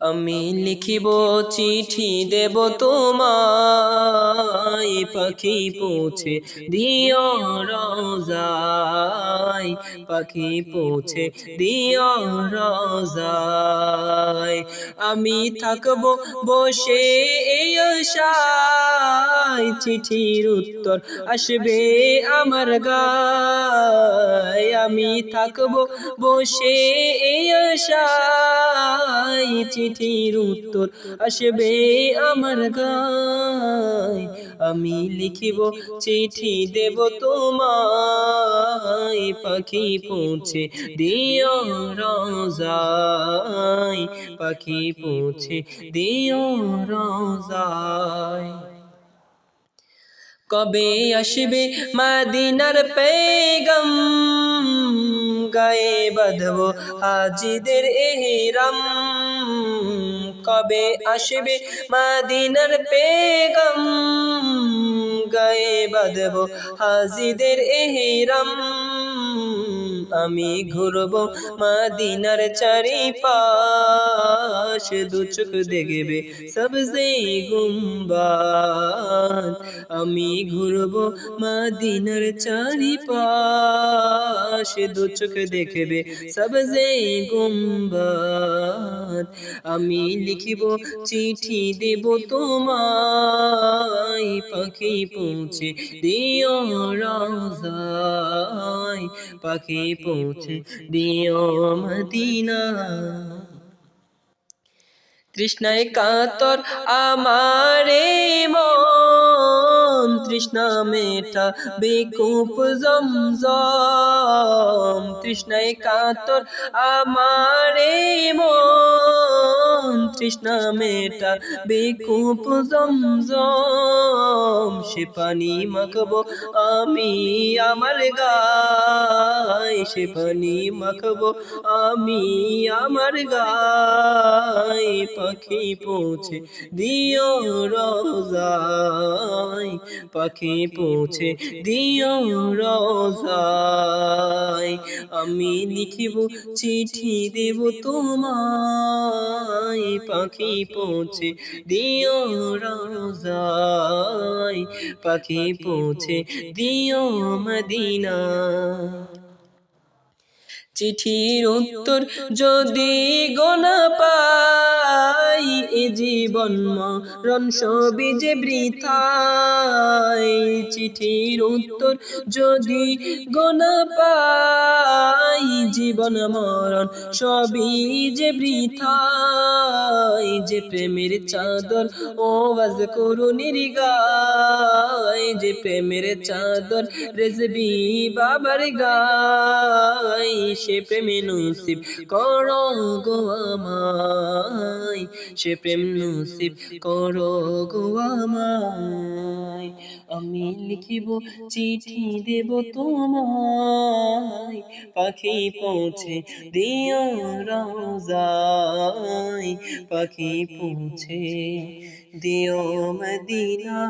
আমি লিখিব চিঠি দেব তোমায়। পাখি পৌঁছে দিও রোজায়। পাখি পৌঁছে দিও রোজায়। আমি থাকব বসে এই আশায়। চিঠির উত্তর আসবে আমার গায়। আমি থাকব বসে এই আশায়। চিঠির উত্তর আসবে আমার গায়। আমি লিখিব চিঠি দেব তোমায়। পাখি পৌঁছে দিও রোজায়। পাখি পৌঁছে দিও রোজায়। কবে আসবে মাদিনার পেগম? গায়ে বাঁধব। হাজিদের এহরাম কবে আসবে? মাদিনার পেগম গায়ে বাঁধব। হাজিদের এহরাম আমি ঘুরব মাদিনার চারি পাশ দু চোখ দেখবে সবজে গুম্বাদ। আমি ঘুরব মাদিনার চারি পাশ দু চোখ দেখবে সবজে গুম্বাদ। আমি লিখিব চিঠি দেব তোমায়, পাখি পৌঁছে দিও রাজায় পাখি পৌঁছে দিও মদিনা। তৃষ্ণায় কাতর আমারে মন তৃষ্ণা মেটা বেকুপ জমজম। তৃষ্ণায় কাতর আমারে মন তৃষ্ণা মেটা বেকুপ জমজম। সে পানি মাখব আমি আমার গায়। সে পানি মাখব আমি আমার গায়। পাখি পৌঁছে দিও রোজায়। পাখি পৌঁছে দিও রোজায়। আমি লিখিব, চিঠি দেব তোমায়। পাখি পৌঁছে দিও রোজায়। পাখি পৌঁছে দিও মদিনা। চিঠির উত্তর যদি গোনা এ জীবন মরণ সবই যে বৃথাই চিঠির উত্তর যদি গোনা পাই জীবন মরণ সবই যে বৃথাই যে প্রেমের চাদর, ও বাজ করুনির গায়, যে প্রেমের চাদর রেজবি বাবার গায়, সে প্রেমে নসিব করো গো আমায় সে প্রেম নসিব করো গো আমায়। আমি লিখিব চিঠি দেব তোমায়। পাখি পৌঁছে দিও রোজায়। পাখি পৌঁছে দিও মদিনা